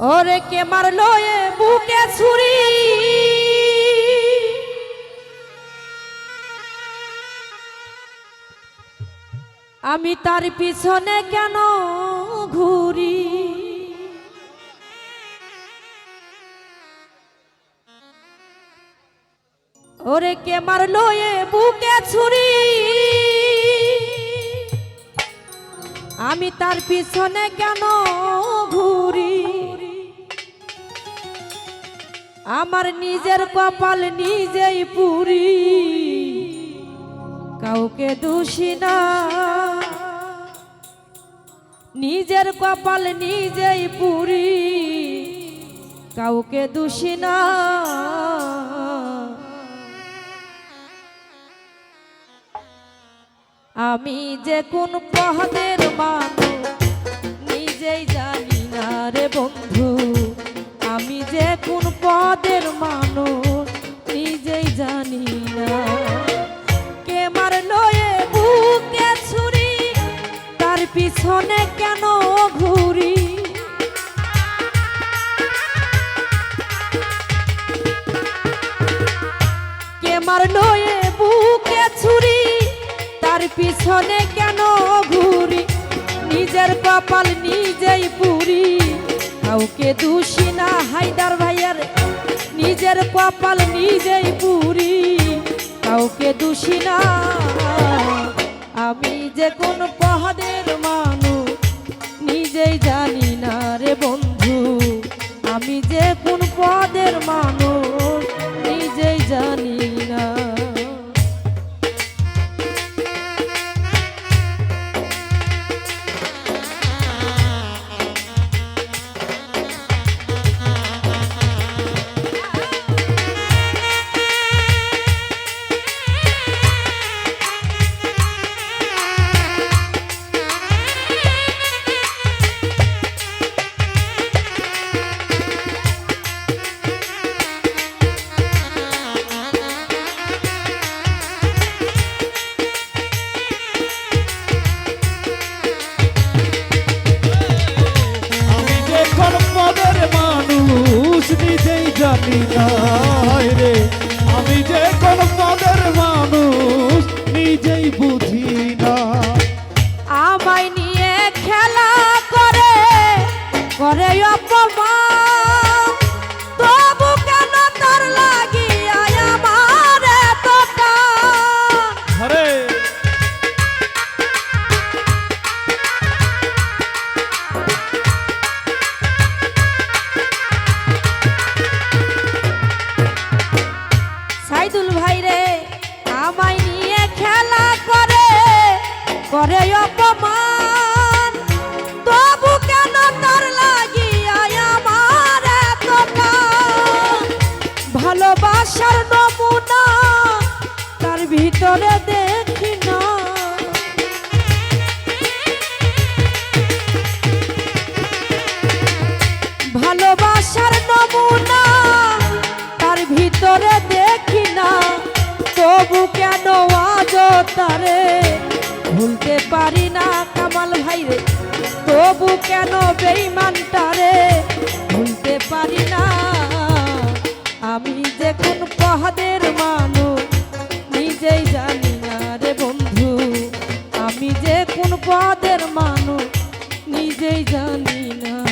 ওরে কে মারলো এ বুকে ছুরি? আমি তার পিছনে কেন ঘুরি? ওরে কে মারলো এ বুকে ছুরি? আমি তার পিছনে কেন ঘুরি? আমার নিজের কপাল নিজেই পুরি। কাউকে দোষী না। নিজের কপাল নিজেই পুরি। কাউকে দোষী না। আমি যে কোন পহদের মানুষ, নিজেই জানি না রে বন্ধু। কোন পদের মানুষ নিজেই জানি না। কে মারলো এ বুকে ছুরি, তার পিছনে কেন ঘুরি? কে মারলো এ বুকে ছুরি, তার পিছনে কেন ঘুরি? নিজের কপাল নিজেই পুরি। কাউকে দোষী না, হায়দার ভাইয়ার নিজের কপাল নিজেই পুরি কাউকে দোষী না, আমি যে কোন পহাদের মানুষ, নিজেই জানি না রে বন্ধু। আমি যে কোন পদের মানুষ নিজেই ভালোবাসার নমুনা, তার ভিতরে দেখি না। ভালোবাসার নমুনা, তার ভিতরে দেখি না। তবু কেন আজ তারে ভুলতে পারি না কামাল ভাই রে? তবু কেন বেইমানটারে ভুলতে পারি না? আমি যে কোন পহাদের মানুষ, নিজেই জানি না রে বন্ধু। আমি যে কোন পদের মানুষ, নিজেই জানি না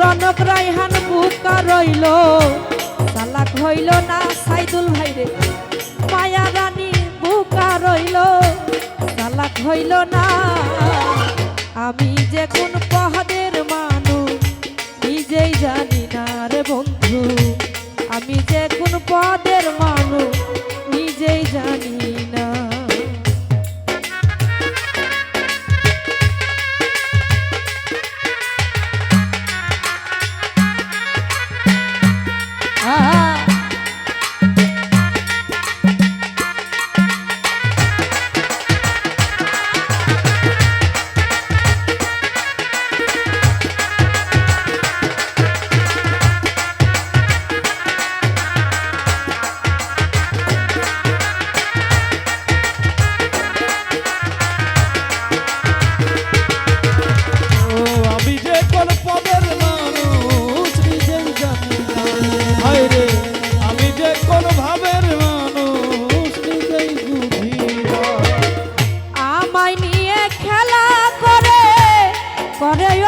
রনক রাইহান বুকা রইল। সালাক হইল না সাইদুল ভাইরে মায়া রানী বুকা রইল। সালাক হইল না। আমি যে কোন পহদের মানুষ, নিজেই জানি না রে বন্ধু। আমি যে কোন পদের মানুষ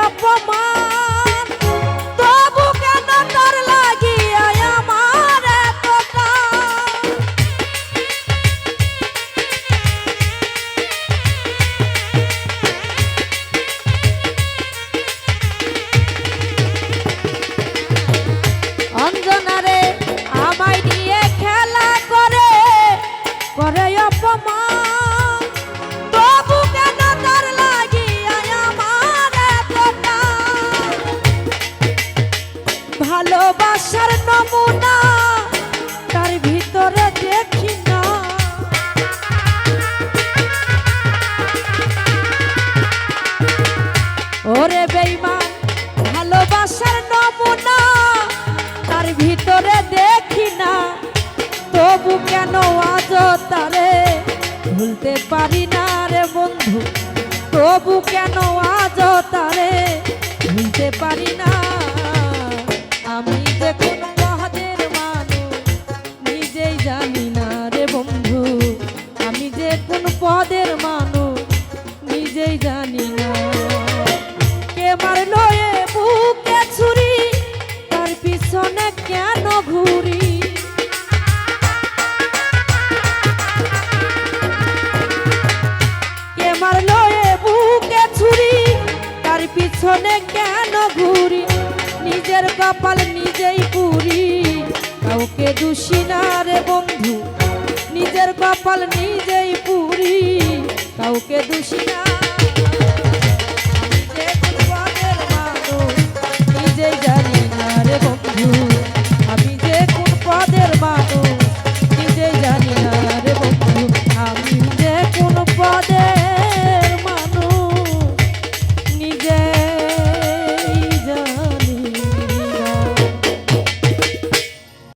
অপমান ভুলতে পারি না রে বন্ধু। তবু কেন আজ তারে ভুলতে পারি না? আমি যে কোন মানুষ, নিজেই জানি না রে বন্ধু। আমি যে কোন পদের মানুষ, নিজেই জানি না। কে মারলো এ বুকে ছুরি, তার পিছনে কেন ঘুরি? পিছনে কেন ঘুরি? নিজের কপাল নিজেই পুরি। কাউকে দোষী না রে বন্ধু, নিজের কপাল নিজেই পুরি। কাউকে দোষী না